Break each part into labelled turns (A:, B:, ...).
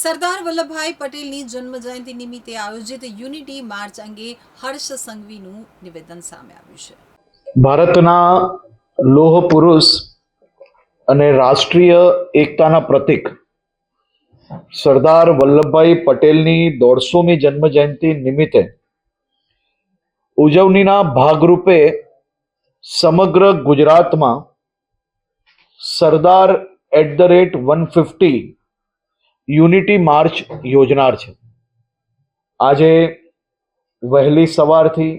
A: સરદાર વલ્લભભાઈ પટેલની જન્મ જયંતિ નિમિત્તે આયોજિત યુનિટી માર્ચ અંગે હર્ષ સંઘવીનું નિવેદન સામે આવ્યું છે.
B: ભારતના લોહ પુરુષ અને રાષ્ટ્રીય એકતાના પ્રતીક સરદાર વલ્લભભાઈ પટેલની દોઢસોમી જન્મ જયંતિ નિમિત્તે ઉજવણીના ભાગરૂપે સમગ્ર ગુજરાતમાં Sardar at the rate one fifty unity march યોજનાર છે. આજે વહેલી સવારથી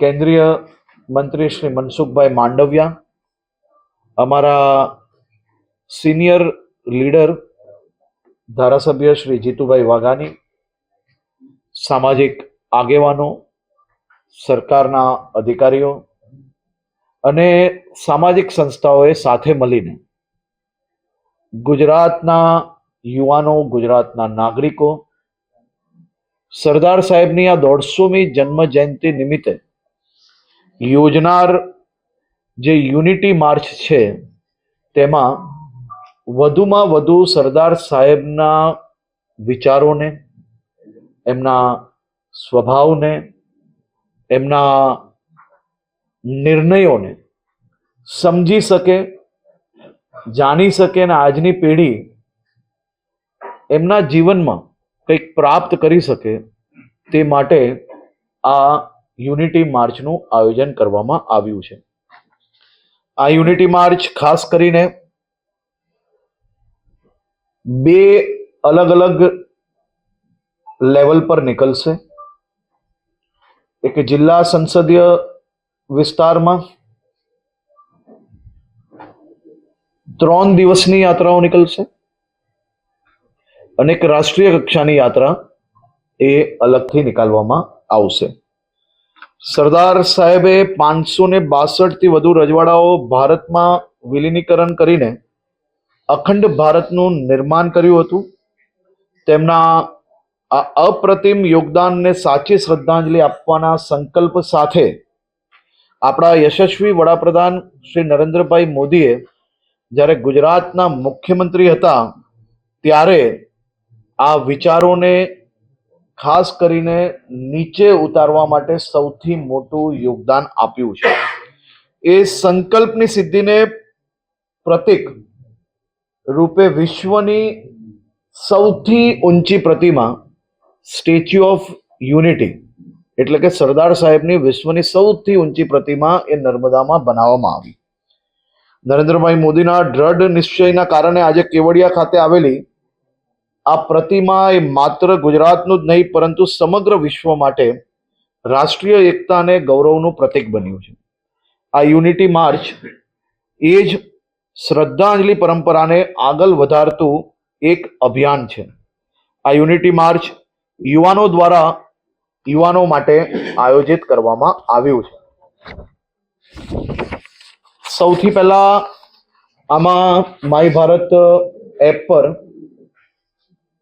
B: કેન્દ્રીય મંત્રી શ્રી મનસુખભાઈ માંડવિયા, અમારા સિનિયર લીડર ધારાસભ્ય શ્રી જીતુભાઈ વાઘાણી, સામાજિક આગેવાનો, સરકારના અધિકારીઓ અને સામાજિક સંસ્થાઓએ સાથે મળીને ગુજરાતના યુવાનો, ગુજરાતના નાગરિકો, સરદાર સાહેબની આ દોઢસોમી જન્મ જયંતિ નિમિત્તે યોજનાર જે યુનિટી માર્ચ છે, તેમાં વધુમાં વધુ સરદાર સાહેબના વિચારોને, એમના સ્વભાવને, એમના નિર્ણયોને સમજી શકે, જાણી શકે અને આજની પેઢી એમના જીવનમાં કંઈક પ્રાપ્ત કરી શકે તે માટે આ યુનિટી માર્ચનું આયોજન કરવામાં આવ્યું છે. આ યુનિટી માર્ચ ખાસ કરીને બે અલગ અલગ લેવલ પર નીકળશે. એક જિલ્લા સંસદીય વિસ્તારમાં ત્રણ દિવસની યાત્રાઓ નીકળશે. અને એક રાષ્ટ્રીય કક્ષાની યાત્રા એ અલગથી નીકાળવામાં આવશે. સરદાર સાહેબે પાંચસો ને બાસઠથી વધુ રજવાડાઓ ભારતમાં વિલીનીકરણ કરીને અખંડ ભારતનું નિર્માણ કર્યું હતું. તેમના આ અપ્રતિમ યોગદાનને સાચી શ્રદ્ધાંજલિ આપવાના સંકલ્પ સાથે આપણા યશસ્વી વડાપ્રધાન શ્રી નરેન્દ્રભાઈ મોદીએ જ્યારે ગુજરાતના મુખ્યમંત્રી હતા ત્યારે આ વિચારોને ખાસ કરીને નીચે ઉતારવા માટે સૌથી મોટું યોગદાન આપ્યું છે. એ સંકલ્પની સિદ્ધિને પ્રતિક રૂપે વિશ્વની સૌથી ઊંચી પ્રતિમા સ્ટેચ્યુ ઓફ યુનિટી એટલે કે સરદાર સાહેબની વિશ્વની સૌથી ઊંચી પ્રતિમા એ નર્મદામાં બનાવવામાં આવી. નરેન્દ્રભાઈ મોદીના દ્રઢ નિશ્ચયના કારણે આજે કેવડિયા ખાતે આવેલી આ પ્રતિમા એ માત્ર ગુજરાતનું જ નહીં, પરંતુ સમગ્ર વિશ્વ માટે રાષ્ટ્રીય એકતા અને ગૌરવનું પ્રતીક બન્યું છે. આ યુનિટી માર્ચ એ જ શ્રદ્ધાંજલિ પરંપરાને આગળ વધારતું એક અભિયાન છે. આ યુનિટી માર્ચ યુવાનો દ્વારા યુવાનો માટે આયોજિત કરવામાં આવ્યું છે. સૌથી પહેલા આમાં માય ભારત એપ પર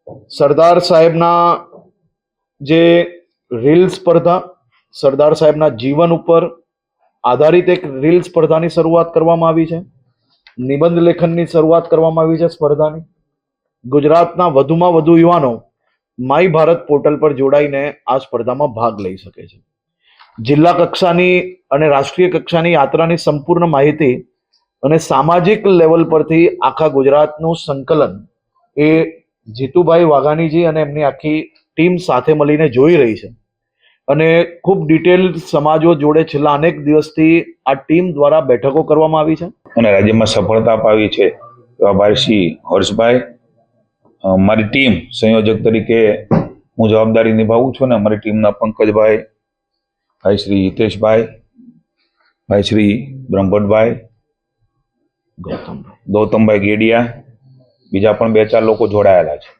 B: સરદાર સાહેબના જે રીલ સ્પર્ધા, સરદાર સાહેબના જીવન ઉપર આધારિત એક રીલ સ્પર્ધાની શરૂઆત કરવામાં આવી છે. નિબંધ લેખનની શરૂઆત કરવામાં આવી છે સ્પર્ધાની. ગુજરાતના વધુમાં વધુ યુવાનો માય ભારત પોર્ટલ પર જોડાઈને આ સ્પર્ધામાં ભાગ લઈ શકે છે. જિલ્લા કક્ષાની અને રાષ્ટ્રીય કક્ષાની યાત્રાની સંપૂર્ણ માહિતી અને સામાજિક લેવલ પરથી આખા ગુજરાતનું સંકલન એ જીતુભાઈ વાઘાણીજી અને એમની આખી ટીમ સાથે મળીને જોઈ રહી છે. અને ખૂબ ડિટેલ સમાજો જોડે છેલ્લા અનેક દિવસથી આ ટીમ દ્વારા બેઠકો કરવામાં આવી છે.
C: અને રાજ્યમાં સફળતા અપાવી છે એવા શ્રી હર્ષભાઈ. મારી ટીમ સંયોજક તરીકે હું જવાબદારી નિભાવું છું અને અમારી ટીમના પંકજભાઈ ભાઈ શ્રી હિતેશભાઈ ભાઈ શ્રી બ્રહ્મભટ્ટભાઈ
B: ગૌતમભાઈ
C: ગેડિયા બીજા પણ બે ચાર લોકો જોડાયેલા છે.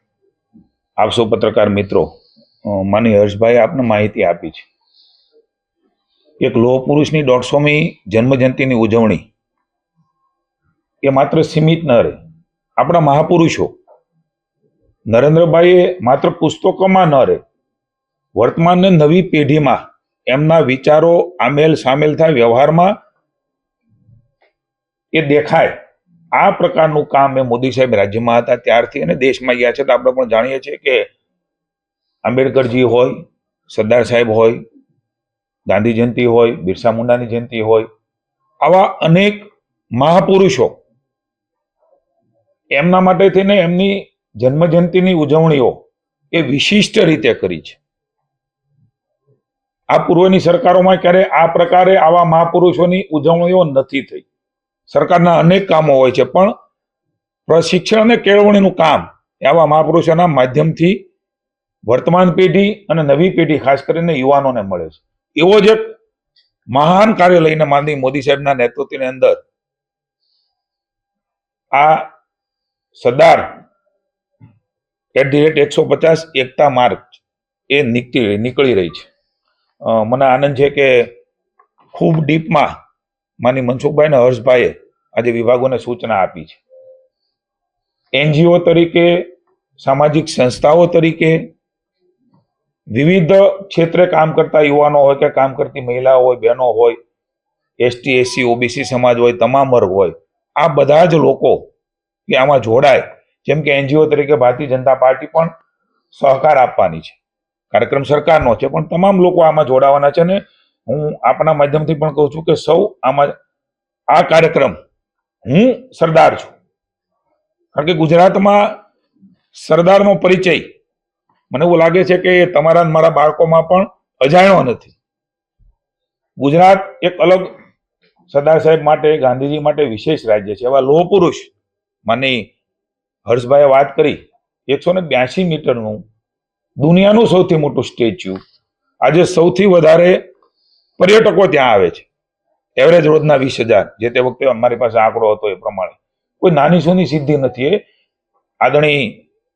C: આપ પત્રકાર મિત્રો માની હર્ષભાઈ આપને માહિતી આપી છે. એક લોહ પુરુષની દોઢસોમી જન્મજયંતિની ઉજવણી. એ માત્ર સીમિત ન રહે. આપણા મહાપુરુષો, નરેન્દ્રભાઈએ માત્ર પુસ્તકોમાં ન રહે, વર્તમાનની નવી પેઢીમાં એમના વિચારો આમેલ સામેલ થાય વ્યવહારમાં એ દેખાય. આ પ્રકારનું કામ એ મોદી સાહેબ રાજ્યમાં હતા, ત્યારથી અને દેશમાં ગયા છે. તો આપણે પણ જાણીએ છીએ કે આંબેડકરજી હોય, સરદાર સાહેબ હોય, ગાંધી જયંતિ હોય, બિરસા મુંડાની જયંતિ હોય, આવા અનેક મહાપુરુષો એમના માટે થઈને એમની જન્મ જયંતિની ઉજવણીઓ એ વિશિષ્ટ રીતે કરી છે. આ પૂર્વની સરકારોમાં ક્યારે આ પ્રકારે આવા મહાપુરુષોની ઉજવણીઓ નથી થઈ. સરકારના અનેક કામો હોય છે, પણ પ્રશિક્ષણ અને કેળવણીનું કામ એવા મહાપુરુષોના માધ્યમથી વર્તમાન પેઢી અને નવી પેઢી, ખાસ કરીને યુવાનોને મળે છે. એવો જ એક મહાન કાર્ય લઈને માનની મોદી સાહેબના નેતૃત્વની અંદર આ સરદાર એટ ધી રેટ એકસો પચાસ એકતા માર્ચ એ નીકળી નીકળી રહી છે. મને આનંદ છે કે ખૂબ ડીપમાં માની મનસુખભાઈ અને હર્ષભાઈએ આજે વિભાગોને સૂચના આપી છે. એનજીઓ તરીકે, સામાજિક સંસ્થાઓ તરીકે, વિવિધ ક્ષેત્રે કામ કરતા યુવાનો હોય કે કામ કરતી મહિલાઓ હોય, બહેનો હોય, એસટી, એસસી, ઓબીસી સમાજ હોય, તમામ વર્ગ હોય, આ બધા જ લોકો કે આમાં જોડાય. જેમ કે એનજીઓ તરીકે ભારતીય જનતા પાર્ટી પણ સહકાર આપવાની છે. કાર્યક્રમ સરકારનો છે, પણ તમામ લોકો આમાં જોડાવાના છે ને હું આપના માધ્યમથી પણ કહું છું કે સૌ આમાં આ કાર્યક્રમ હું સરદાર છું. કારણ કે ગુજરાતમાં સરદારનો પરિચય મને એવું લાગે છે કે તમારા મારા બાળકોમાં પણ અજાણ્યો નથી. ગુજરાત એક અલગ સરદાર સાહેબ માટે, ગાંધીજી માટે વિશેષ રાજ્ય છે. એવા લોહ પુરુષ માની હર્ષભાઈએ વાત કરી, એકસો ને બ્યાસી મીટરનું દુનિયાનું સૌથી મોટું સ્ટેચ્યુ. આજે સૌથી વધારે પર્યટકો ત્યાં આવે છે. એવરેજ રોજના વીસ હજાર, જે તે વખતે અમારી પાસે આંકડો હતો એ પ્રમાણે. કોઈ નાની સોની સિદ્ધિ નથી, એ આદરણીય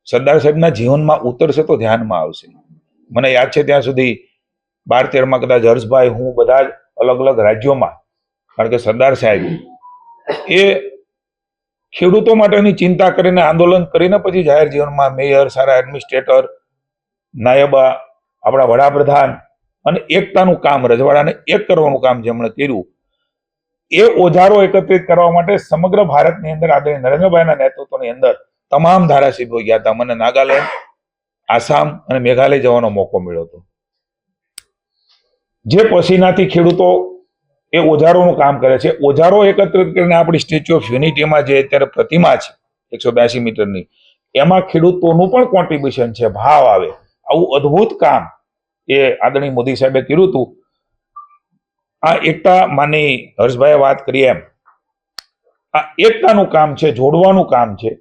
C: સરદાર સાહેબના જીવનમાં ઉતરશે તો ધ્યાનમાં આવશે. મને યાદ છે ત્યાં સુધી બાર તેરમાં કદાચ હર્ષભાઈ, હું બધા જ અલગ અલગ રાજ્યોમાં, કારણ કે સરદાર સાહેબ એ ખેડૂતો માટેની ચિંતા કરીને આંદોલન કરીને પછી જાહેર જીવનમાં મેયર, સારા એડમિનિસ્ટ્રેટર, નાયબ, આપણા વડાપ્રધાન અને એકતાનું કામ રજવાડાને એક કરવાનું કામ જેમણે કર્યું, એ ઓજારો એકત્રિત કરવા માટે સમગ્ર ભારતની અંદર આદરણીય નરેન્દ્રભાઈના નેતૃત્વની અંદર તમામ ધારાસભ્યો ગયા હતા. મને નાગાલેન્ડ, આસામ અને મેઘાલય જવાનો મોકો મળ્યો હતો. જે પસીનાથી ખેડૂતો એ ઓજારોનું કામ કરે છે. ઓજારો એકત્રિત કરીને આપણી સ્ટેચ્યુ ઓફ યુનિટીમાં જે અત્યારે પ્રતિમા છે, એકસો બ્યાસી મીટરની, એમાં ખેડૂતોનું પણ કોન્ટ્રીબ્યુશન છે. ભાવ આવે. આવું અદ્ભુત કામ એ આદરણીય મોદી સાહેબે કર્યું હતું. આ એકતા માની હર્ષભાઈએ વાત કરી એમ. આ એકતાનું કામ છે, જોડવાનું કામ છે.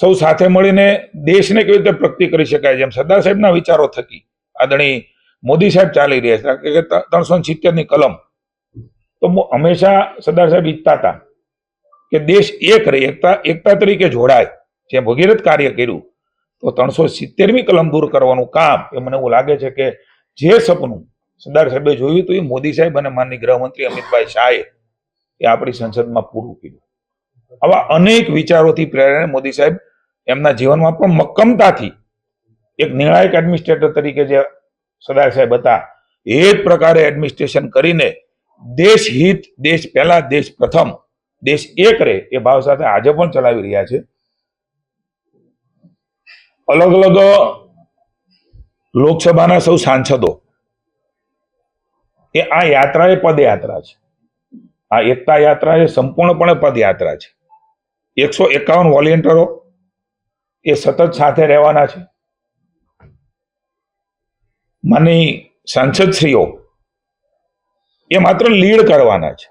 C: સૌ સાથે મળીને દેશને કેવી રીતે પ્રગતિ કરી શકાય જેમ સરદાર સાહેબના વિચારો થકી આદરણીય મોદી સાહેબ ચાલી રહ્યા છે. ત્રણસો સિત્તેરની કલમ. તો હંમેશા સરદાર સાહેબ ઈચ્છતા હતા કે દેશ એક રહે, એકતા એકતા તરીકે જોડાય. જે ભગીરથ કાર્ય કર્યું. તો ત્રણસો સિત્તેરમી કલમ દૂર કરવાનું કામ એ મને એવું લાગે છે કે જે સપનું સરદાર સાહેબે જોયું હતું એ મોદી સાહેબ અને માનની ગૃહમંત્રી અમિતભાઈ શાહે એ આપણી સંસદમાં પૂરું કર્યું. આવા અનેક વિચારોથી પ્રેરણા મોદી સાહેબ એમના જીવનમાં પણ મક્કમતાથી એક નિર્ણાયક એડમિનિસ્ટ્રેટર તરીકે જે સરદાર સાહેબ હતા એ જ પ્રકારે એડમિનિસ્ટ્રેશન કરીને દેશ હિત દેશ પહેલા, દેશ પ્રથમ, દેશ એક રહે એ ભાવ સાથે આજે પણ ચલાવી રહ્યા છે. અલગ અલગ લોકસભાના સૌ સાંસદો. એ આ યાત્રા એ પદયાત્રા છે. આ એકતા યાત્રા એ સંપૂર્ણપણે પદયાત્રા છે. એકસો એકાવન વોલેન્ટરો એ સતત સાથે રહેવાના છે. માની સાંસદશ્રીઓ, એ માત્ર લીડ કરવાના છે.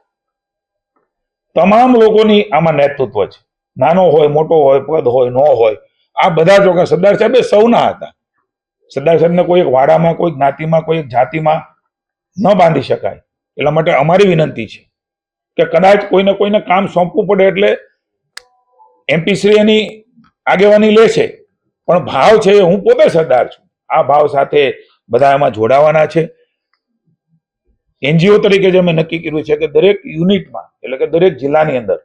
C: તમામ લોકોની આમાં નેતૃત્વ છે. નાનો હોય, મોટો હોય, પદ હોય, ન હોય આ બધા ચોખા સરદાર સાહેબ એ સૌના હતા. સરદાર સાહેબને કોઈ એક વાડામાં, કોઈ જ્ઞાતિમાં, કોઈ એક જાતિમાં ન બાંધી શકાય. એટલા માટે અમારી વિનંતી છે કે કદાચ કોઈને કોઈને કામ સોંપવું પડે એટલે એમપી શ્રી એની આગેવાની લે છે. પણ ભાવ છે હું પોતે સરદાર છું. આ ભાવ સાથે બધા એમાં જોડાવાના છે. એનજીઓ તરીકે જે મેં નક્કી કર્યું છે કે દરેક યુનિટમાં, એટલે કે દરેક જિલ્લાની અંદર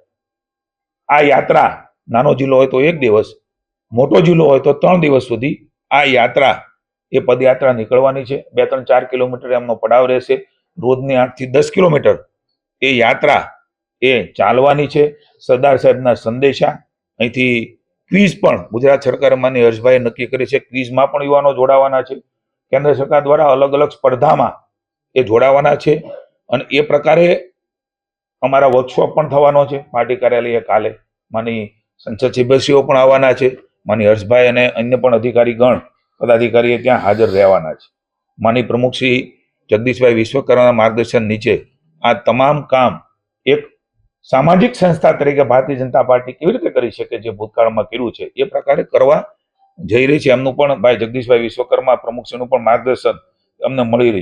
C: આ યાત્રા, નાનો જિલ્લો હોય તો એક દિવસ મોટો જિલ્લો હોય તો ત્રણ દિવસ સુધી આ યાત્રા, એ પદયાત્રા નીકળવાની છે. બે ત્રણ ચાર કિલોમીટર એમનો પડાવ રહેશે. રોજની આઠથી દસ કિલોમીટર એ યાત્રા એ ચાલવાની છે. સરદાર સાહેબના સંદેશા. અહીંથી ક્વિઝ પણ ગુજરાત સરકારે માની હર્ષભાઈએ નક્કી કરી છે. ક્વિઝમાં પણ યુવાનો જોડાવાના છે. કેન્દ્ર સરકાર દ્વારા અલગ અલગ સ્પર્ધામાં એ જોડાવાના છે. અને એ પ્રકારે અમારા વર્કશોપ પણ થવાનો છે. પાર્ટી કાર્યાલયે કાલે માની સંસદ સભ્યશ્રીઓ પણ આવવાના છે. માની હર્ષભાઈ અને અન્ય પણ અધિકારી ગણ પદાધિકારીએ ત્યાં હાજર રહેવાના છે. માની પ્રમુખ શ્રી જગદીશભાઈ વિશ્વકર્માના માર્ગદર્શન નીચે આ તમામ કામ એક સામાજિક સંસ્થા તરીકે ભારતીય જનતા પાર્ટી કેવી રીતે કરી શકે જે ભૂતકાળમાં કર્યું છે, એ પ્રકારે કરવા જઈ રહી છે. એમનું પણ ભાઈ જગદીશભાઈ વિશ્વકર્મા પ્રમુખશ્રીનું પણ માર્ગદર્શન અમને મળી રહ્યું